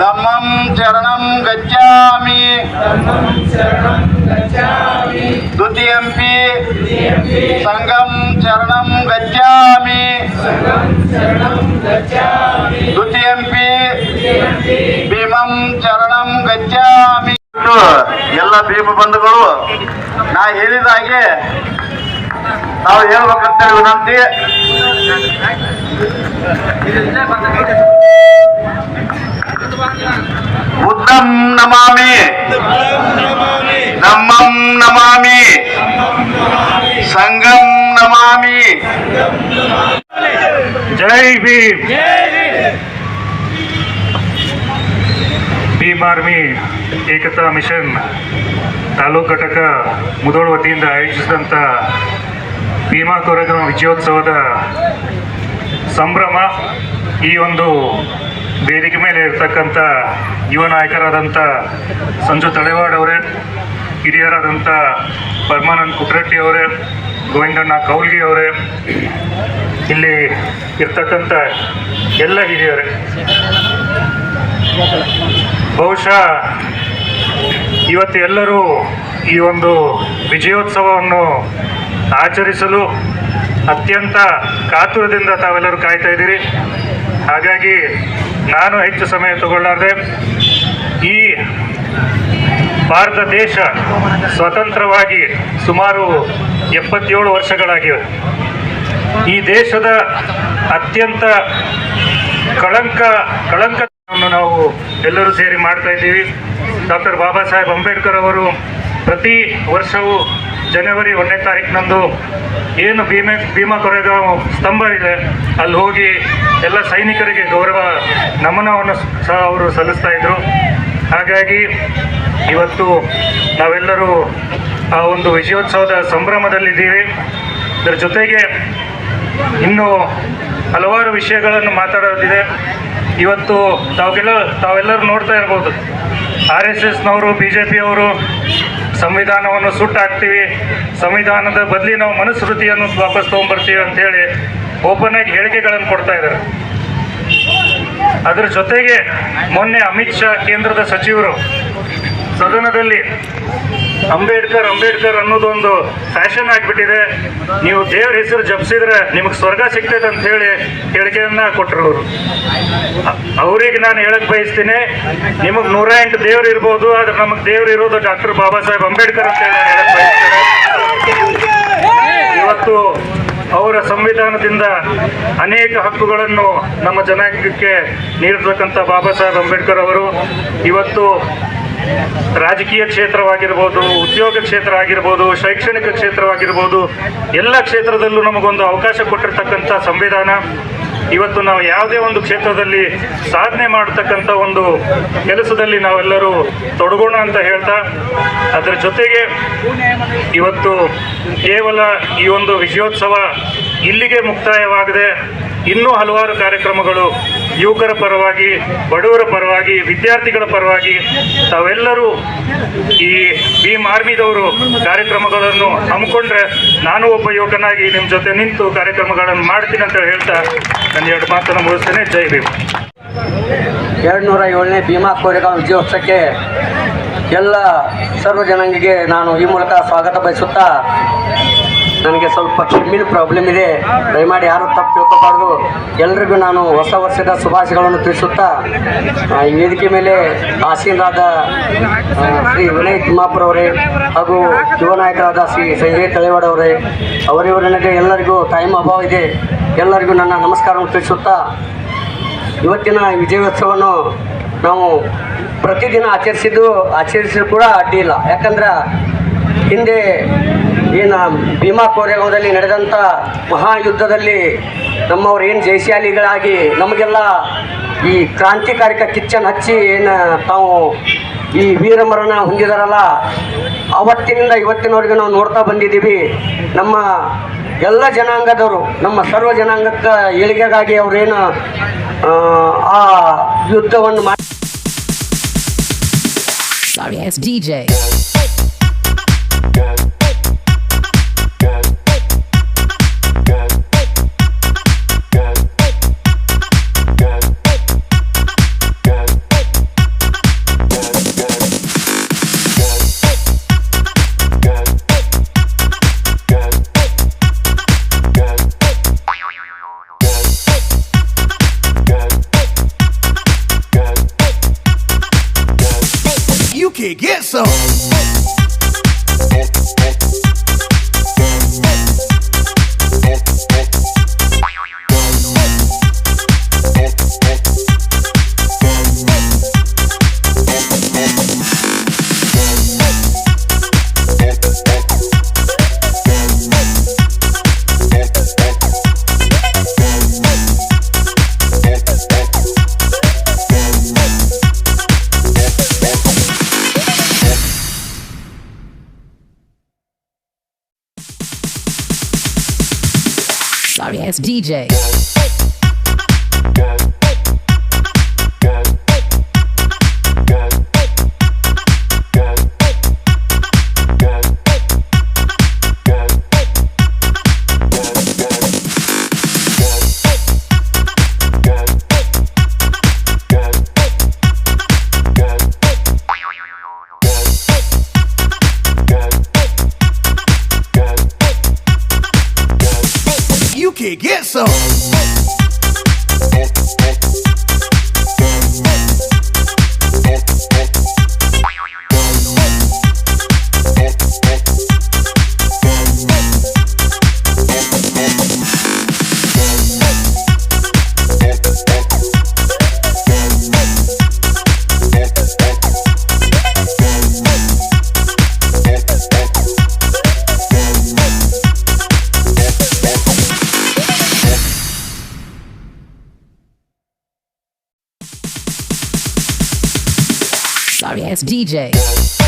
ಧಮ್ಮಂ ಚರಣಂ ಗಚ್ಚಾಮಿ ದ್ವಿತೀಯಂಪಿ ಸಂಘಂ ಚರಣಂ ಗಚ್ಚಾಮಿ ದ್ವಿತೀಯಂಪಿ ಭೀಮಂ ಚರಣಂ ಗಚ್ಚಾಮಿ ಎಲ್ಲ ಭೀಮ ಬಂಧುಗಳು, ನಾ ಹೇಳಿದ ಹಾಗೆ ನಾವು ಹೇಳ್ಬೇಕಂತೇಳಿ ವಿನಂತಿ. ನಮಾಮಿ. ನಮ್ಮಂ ನಮಾಮಿ. ಸಂಗಂ ನಮಾಮಿ. ಜೈ ಭೀಮ್. ಭೀಮ್ ಆರ್ಮಿ ಏಕತಾ ಮಿಷನ್ ತಾಲೂಕು ಘಟಕ ಮುದೋಳು ವತಿಯಿಂದ ಆಯೋಜಿಸಿದಂಥ ಭೀಮಾ ಕೊರಗ ವಿಜಯೋತ್ಸವದ ಸಂಭ್ರಮ ಈ ಒಂದು ವೇದಿಕೆ ಮೇಲೆ ಇರ್ತಕ್ಕಂಥ ಯುವ ನಾಯಕರಾದಂಥ ಸಂಜು ತಳೆವಾಡ್ ಅವರೇ ಹಿರಿಯರಾದಂಥ ಪರಮಾನಂದ್ ಕುಟ್ರಟ್ಟಿ ಅವರೇ, ಗೋವಿಂದಣ್ಣ ಕೌಲ್ಗಿ ಅವರೇ, ಇಲ್ಲಿ ಇರ್ತಕ್ಕಂಥ ಎಲ್ಲ ಹಿರಿಯರೇ. ಬಹುಶಃ ಇವತ್ತು ಎಲ್ಲರೂ ಈ ಒಂದು ವಿಜಯೋತ್ಸವವನ್ನು ಆಚರಿಸಲು ಅತ್ಯಂತ ಕಾತುರದಿಂದ ತಾವೆಲ್ಲರೂ ಕಾಯ್ತಾ ಇದ್ದೀರಿ. ಹಾಗಾಗಿ ನಾನು ಹೆಚ್ಚು ಸಮಯ ತಗೊಳ್ಳಾರ್ದೆ ಈ ಭಾರತ ದೇಶ ಸ್ವತಂತ್ರವಾಗಿ ಸುಮಾರು ಎಪ್ಪತ್ತೇಳು ವರ್ಷಗಳಾಗಿವೆ. ಈ ದೇಶದ ಅತ್ಯಂತ ಕಳಂಕ ಕಳಂಕ ನಾವು ಎಲ್ಲರೂ ಸೇರಿ ಮಾಡ್ತಾ ಇದ್ದೀವಿ. ಡಾಕ್ಟರ್ ಬಾಬಾ ಸಾಹೇಬ್ ಅಂಬೇಡ್ಕರ್ ಅವರು ಪ್ರತಿ ವರ್ಷವೂ ಜನವರಿ ಒಂದನೇ ತಾರೀಕಿನಂದು ಏನು ಭೀಮೆ, ಭೀಮಾ ಕೊರೆದ ಸ್ತಂಭ ಇದೆ, ಅಲ್ಲಿ ಹೋಗಿ ಎಲ್ಲ ಸೈನಿಕರಿಗೆ ಗೌರವ ನಮನವನ್ನು ಸಹ ಅವರು ಸಲ್ಲಿಸ್ತಾ ಇದ್ರು. ಹಾಗಾಗಿ ಇವತ್ತು ನಾವೆಲ್ಲರೂ ಆ ಒಂದು ವಿಜಯೋತ್ಸವದ ಸಂಭ್ರಮದಲ್ಲಿದ್ದೀವಿ. ಇದರ ಜೊತೆಗೆ ಇನ್ನು ಹಲವಾರು ವಿಷಯಗಳನ್ನು ಮಾತಾಡೋದಿದೆ. ಇವತ್ತು ತಾವೆಲ್ಲ ತಾವೆಲ್ಲರೂ ನೋಡ್ತಾ ಇರ್ಬೋದು. ಆರ್ ಎಸ್ ಎಸ್ನವರು, ಬಿ ಜೆ ಪಿಯವರು ಸಂವಿಧಾನವನ್ನು ಸುಟ್ಟಾಕ್ತೀವಿ. ಸಂವಿಧಾನದ ಬದಲಿ ನಾವು ಮನುಸ್ಮೃತಿಯನ್ನು ವಾಪಸ್ ತೊಗೊಂಡ್ಬರ್ತೀವಿ ಅಂತೇಳಿ ಓಪನ್ ಆಗಿ ಹೇಳಿಕೆಗಳನ್ನು ಕೊಡ್ತಾ ಇದ್ದಾರೆ. ಅದರ ಜೊತೆಗೆ ಮೊನ್ನೆ ಅಮಿತ್ ಶಾ ಕೇಂದ್ರದ ಸಚಿವರು ಸದನದಲ್ಲಿ ಅಂಬೇಡ್ಕರ್ ಅಂಬೇಡ್ಕರ್ ಅನ್ನೋದೊಂದು ಫ್ಯಾಷನ್ ಆಗಿಬಿಟ್ಟಿದೆ. ನೀವು ದೇವ್ರ ಹೆಸರು ಜಪಿಸಿದ್ರೆ ನಿಮಗೆ ಸ್ವರ್ಗ ಸಿಗ್ತೈತೆ ಅಂತ ಹೇಳಿ ಹೇಳಿಕೆಯನ್ನ ಕೊಟ್ಟರು ಅವರು. ಅವ್ರಿಗೆ ನಾನು ಹೇಳಕ್ ಬಯಸ್ತೀನಿ, ನಿಮಗೆ ನೂರ ಎಂಟು ದೇವ್ರು ಇರ್ಬೋದು, ಆದ್ರೆ ನಮಗೆ ದೇವ್ರು ಇರೋದು ಡಾಕ್ಟರ್ ಬಾಬಾ ಸಾಹೇಬ್ ಅಂಬೇಡ್ಕರ್ ಅಂತ ಹೇಳಿ ಇವತ್ತು ಅವರ ಸಂವಿಧಾನದಿಂದ ಅನೇಕ ಹಕ್ಕುಗಳನ್ನು ನಮ್ಮ ಜನಾಂಗಕ್ಕೆ ನೀಡಿರ್ತಕ್ಕಂಥ ಬಾಬಾ ಸಾಹೇಬ್ ಅಂಬೇಡ್ಕರ್ ಅವರು. ಇವತ್ತು ರಾಜಕೀಯ ಕ್ಷೇತ್ರವಾಗಿರ್ಬೋದು, ಉದ್ಯೋಗ ಕ್ಷೇತ್ರ ಆಗಿರ್ಬೋದು, ಶೈಕ್ಷಣಿಕ ಕ್ಷೇತ್ರವಾಗಿರ್ಬೋದು, ಎಲ್ಲ ಕ್ಷೇತ್ರದಲ್ಲೂ ನಮಗೊಂದು ಅವಕಾಶ ಕೊಟ್ಟಿರ್ತಕ್ಕಂಥ ಸಂವಿಧಾನ. ಇವತ್ತು ನಾವು ಯಾವುದೇ ಒಂದು ಕ್ಷೇತ್ರದಲ್ಲಿ ಸಾಧನೆ ಮಾಡತಕ್ಕಂಥ ಒಂದು ಕೆಲಸದಲ್ಲಿ ನಾವೆಲ್ಲರೂ ತೊಡಗೋಣ ಅಂತ ಹೇಳ್ತಾ, ಅದರ ಜೊತೆಗೆ ಇವತ್ತು ಕೇವಲ ಈ ಒಂದು ವಿಜಯೋತ್ಸವ ಇಲ್ಲಿಗೆ ಮುಕ್ತಾಯವಾಗದೆ. ಇನ್ನೂ ಹಲವಾರು ಕಾರ್ಯಕ್ರಮಗಳು ಯುವಕರ ಪರವಾಗಿ, ಬಡವರ ಪರವಾಗಿ, ವಿದ್ಯಾರ್ಥಿಗಳ ಪರವಾಗಿ ತಾವೆಲ್ಲರೂ ಈ ಭೀಮ್ ಆರ್ಮಿದವರು ಕಾರ್ಯಕ್ರಮಗಳನ್ನು ಹಮ್ಮಿಕೊಂಡ್ರೆ ನಾನು ಒಬ್ಬ ಯುವಕನಾಗಿ ನಿಮ್ಮ ಜೊತೆ ನಿಂತು ಕಾರ್ಯಕ್ರಮಗಳನ್ನು ಮಾಡ್ತೀನಿ ಅಂತ ಹೇಳ್ತಾ ನನ್ನ ಎರಡು ಮಾತನ್ನು ಮುಗಿಸ್ತೇನೆ. ಜೈ ಭೀಮ್. ಎರಡು ನೂರ ಏಳನೇ ಭೀಮಾ ಕೋರೆಗಾಂವ್ ವಿಜಯೋತ್ಸವಕ್ಕೆ ಎಲ್ಲ ಸರ್ವ ಜನಾಂಗಿಗೆ ನಾನು ಈ ಮೂಲಕ ಸ್ವಾಗತ ಬಯಸುತ್ತಾ ನನಗೆ ಸ್ವಲ್ಪ ಕೆಮ್ಮಿನ ಪ್ರಾಬ್ಲಮ್ ಇದೆ. ದಯಮಾಡಿ ಯಾರು ತಪ್ಪು ತಿಳ್ಕೋಬಾರ್ದು. ಎಲ್ರಿಗೂ ನಾನು ಹೊಸ ವರ್ಷದ ಶುಭಾಶಯಗಳನ್ನು ತಿಳಿಸುತ್ತಾ ಈ ವೇದಿಕೆ ಮೇಲೆ ಆಸೀನರಾದ ಶ್ರೀ ವಿನಯ್ ತಿಮ್ಮಾಪುರ ಅವರೇ ಹಾಗೂ ಯುವನಾಯಕರಾದ ಶ್ರೀ ಸಂಜಯ್ ತಳೆವಾಡವರೇ ಅವರೇ ಅವರಿವರನಿಗೆ ಎಲ್ಲರಿಗೂ ಟೈಮ್ ಅಭಾವ ಇದೆ. ಎಲ್ಲರಿಗೂ ನನ್ನ ನಮಸ್ಕಾರವನ್ನು ತಿಳಿಸುತ್ತಾ, ಇವತ್ತಿನ ವಿಜಯೋತ್ಸವವನ್ನು ನಾವು ಪ್ರತಿದಿನ ಆಚರಿಸಿದ್ದು ಆಚರಿಸಿದ್ರು ಕೂಡ ಅಡ್ಡಿ ಇಲ್ಲ. ಯಾಕಂದ್ರೆ ಹಿಂದೆ ಏನು ಭೀಮಾ ಕೋರೆಗಾಂವದಲ್ಲಿ ನಡೆದಂಥ ಮಹಾಯುದ್ಧದಲ್ಲಿ ನಮ್ಮವ್ರು ಏನು ನಮಗೆಲ್ಲ ಈ ಕ್ರಾಂತಿಕಾರಿಕ ಕಿಚ್ಚನ್ ಹಚ್ಚಿ ಏನು ತಾವು ಈ ವೀರಮರಣ ಹೊಂದಿದಾರಲ್ಲ, ಅವತ್ತಿನಿಂದ ಇವತ್ತಿನವರೆಗೆ ನಾವು ನೋಡ್ತಾ ಬಂದಿದ್ದೀವಿ. ನಮ್ಮ ಎಲ್ಲ ಜನಾಂಗದವರು, ನಮ್ಮ ಸರ್ವ ಜನಾಂಗಕ್ಕೆ ಏಳಿಗೆಗಾಗಿ ಅವರೇನು ಆ ಯುದ್ಧವನ್ನು ಮಾಡಿ It's DJ. So. Sorry DJ.